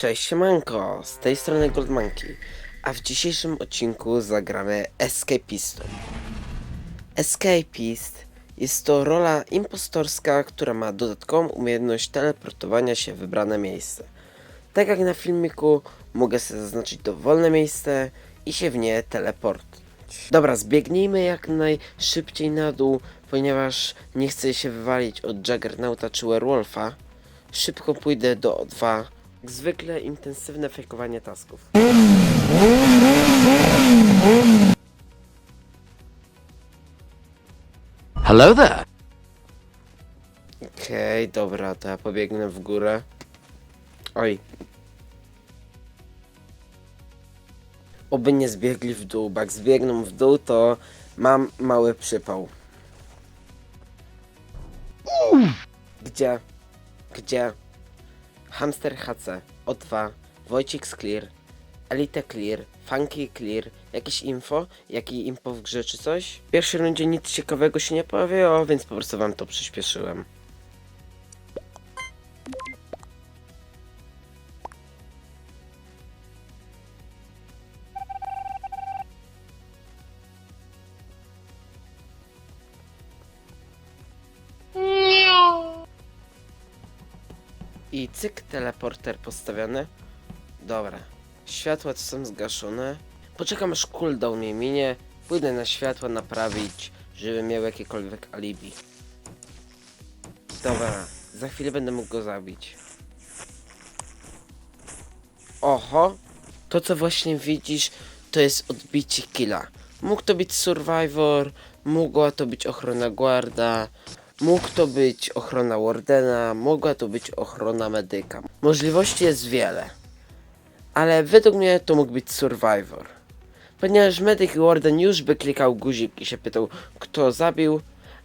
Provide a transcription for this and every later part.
Cześć siemanko, z tej strony Goldmonkey, a w dzisiejszym odcinku zagramy Escapistą. Escapist jest to rola impostorska, która ma dodatkową umiejętność teleportowania się w wybrane miejsce. Tak jak na filmiku, mogę sobie zaznaczyć dowolne miejsce i się w nie teleportować. Dobra, zbiegnijmy jak najszybciej na dół, ponieważ nie chcę się wywalić od Juggernauta czy Werewolfa. Szybko pójdę do O2. Jak zwykle intensywne fejkowanie tasków. Hello there. Okej, dobra, to ja pobiegnę w górę. Oj. Oby nie zbiegli w dół, bo jak zbiegną w dół, to mam mały przypał. Gdzie? Gdzie? Hamster HC, O2, Wojcik Clear, Elite Clear, Funky Clear, jakieś info? Jaki info w grze czy coś? W pierwszej rundzie nic ciekawego się nie pojawiło, więc po prostu wam to przyspieszyłem. I cyk, teleporter postawiony. Dobra. Światła to są zgaszone. Poczekam aż cooldown mnie minie. Pójdę na światła naprawić, żeby miał jakiekolwiek alibi. Dobra. Za chwilę będę mógł go zabić. Oho. To co właśnie widzisz, to jest odbicie killa. Mógł to być Survivor, mogła to być ochrona guarda, Mógł to być ochrona Wardena, mogła to być ochrona medyka. Możliwości jest wiele. Ale według mnie to mógł być Survivor. Ponieważ medyk Warden już by klikał guzik i się pytał, kto zabił,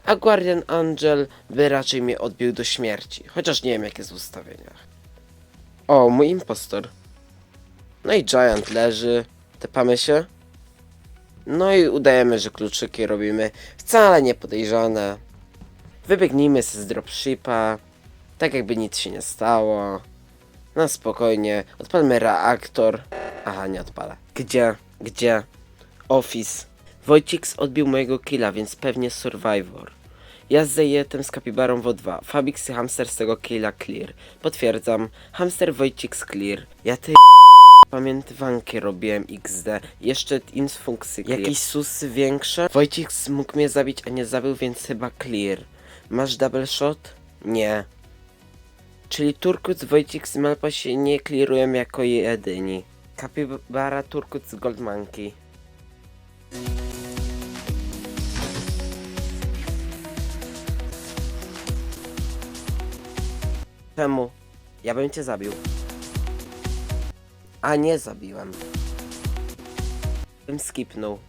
a Guardian Angel by raczej mnie odbił do śmierci. Chociaż nie wiem, jak jest w ustawieniach. O, mój impostor. No i Giant leży. Tepamy się. No i udajemy, że kluczyki robimy wcale nie podejrzane. Wybiegnijmy z dropshipa, tak jakby nic się nie stało. Na spokojnie, odpalmy reaktor. Aha, nie odpala. Gdzie? Gdzie? Office. Wojciks odbił mojego killa, więc pewnie Survivor. Ja z Zejetem z Kapibarą w O2. Fabix i Hamster z tego killa clear. Potwierdzam. Hamster Wojciks clear. Ja tej pamiętwanki robiłem XD. Jeszcze clear. Jakieś susy większe? Wojciks mógł mnie zabić, a nie zabił, więc chyba clear. Masz double shot? Nie. Czyli Turkuc, Wojcik z Malpa się nie clearują jako jedyni. Kapibara, Turkuc, Gold Monkey. Czemu? Ja bym cię zabił. A nie zabiłem. Bym skipnął.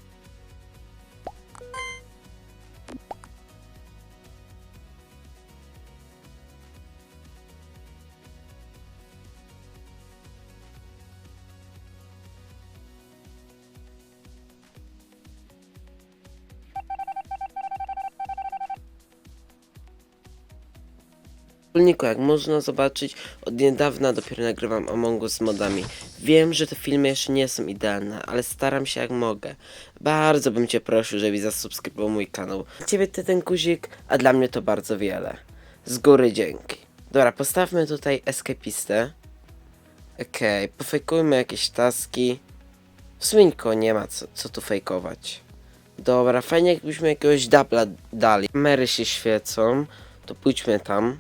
Wspólniku, jak można zobaczyć, od niedawna dopiero nagrywam Among Us z modami. Wiem, że te filmy jeszcze nie są idealne, ale staram się jak mogę. Bardzo bym cię prosił, żebyś zasubskrybował mój kanał. Ciebie to ten guzik, a dla mnie to bardzo wiele. Z góry dzięki. Dobra, postawmy tutaj escapistę. Okej, okay, pofejkujmy jakieś taski. W sumie nie ma co, co tu fejkować. Dobra, fajnie jakbyśmy jakiegoś dubla dali. Kamery się świecą, to pójdźmy tam.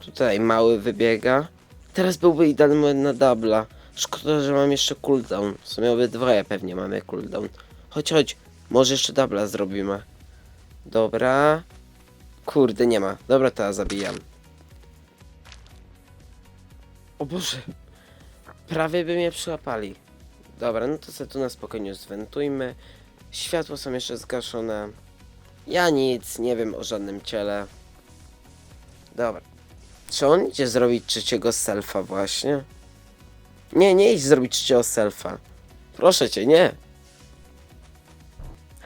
Tutaj mały wybiega. Teraz byłby idealny moment na dubla. Szkoda, że mam jeszcze cooldown. W sumie obydwoje pewnie mamy cooldown. Chodź, chodź. Może jeszcze dubla zrobimy. Dobra. Kurde, nie ma. Dobra, teraz zabijam. O Boże. Prawie by mnie przyłapali. Dobra, no to sobie tu na spokojnie zwentujmy. Światła są jeszcze zgaszone. Ja nic, nie wiem o żadnym ciele. Dobra. Czy on idzie zrobić trzeciego selfa właśnie? Nie, nie idź zrobić trzeciego selfa. Proszę cię, nie.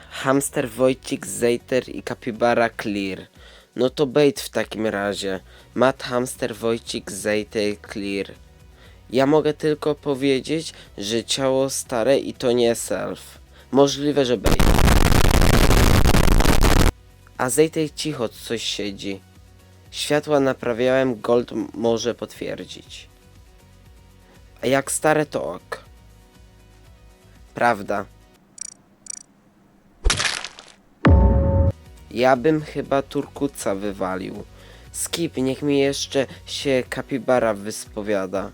Hamster, Wojcik, Zejter i Kapibara Clear. No to bait w takim razie. Matt, Hamster, Wojcik, Zejter, Clear. Ja mogę tylko powiedzieć, że ciało stare i to nie self. Możliwe, że bait. A Zejtej cicho coś siedzi. Światła naprawiałem, Gold może potwierdzić. A jak stare to ok. Prawda. Ja bym chyba Turkuca wywalił. Skip, niech mi jeszcze się Kapibara wyspowiada.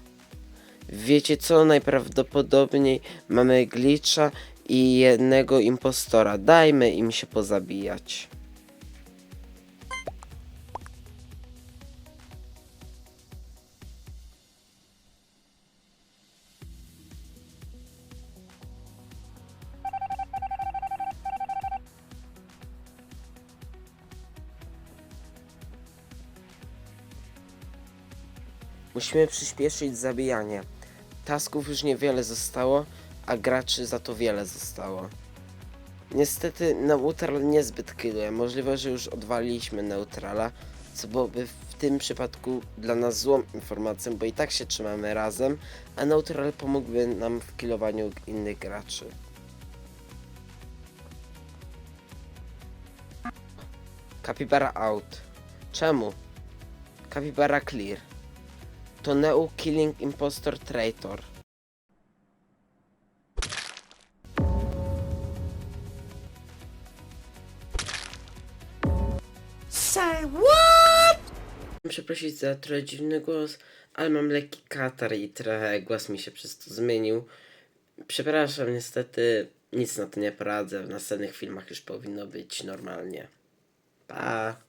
Wiecie co? Najprawdopodobniej mamy glitcha i jednego impostora. Dajmy im się pozabijać. Musimy przyspieszyć zabijanie. Tasków już niewiele zostało, a graczy za to wiele zostało. Niestety neutral niezbyt killuje. Możliwe, że już odwaliliśmy neutrala, co byłoby w tym przypadku dla nas złą informacją, bo i tak się trzymamy razem, a neutral pomógłby nam w killowaniu innych graczy. Kapibara out. Czemu? Kapibara clear. To Neu Killing Impostor Traitor. Say what? Przeprosić za trochę dziwny głos, ale mam lekki katar i trochę głos mi się przez to zmienił. Przepraszam, niestety nic na to nie poradzę. W następnych filmach już powinno być normalnie. Pa!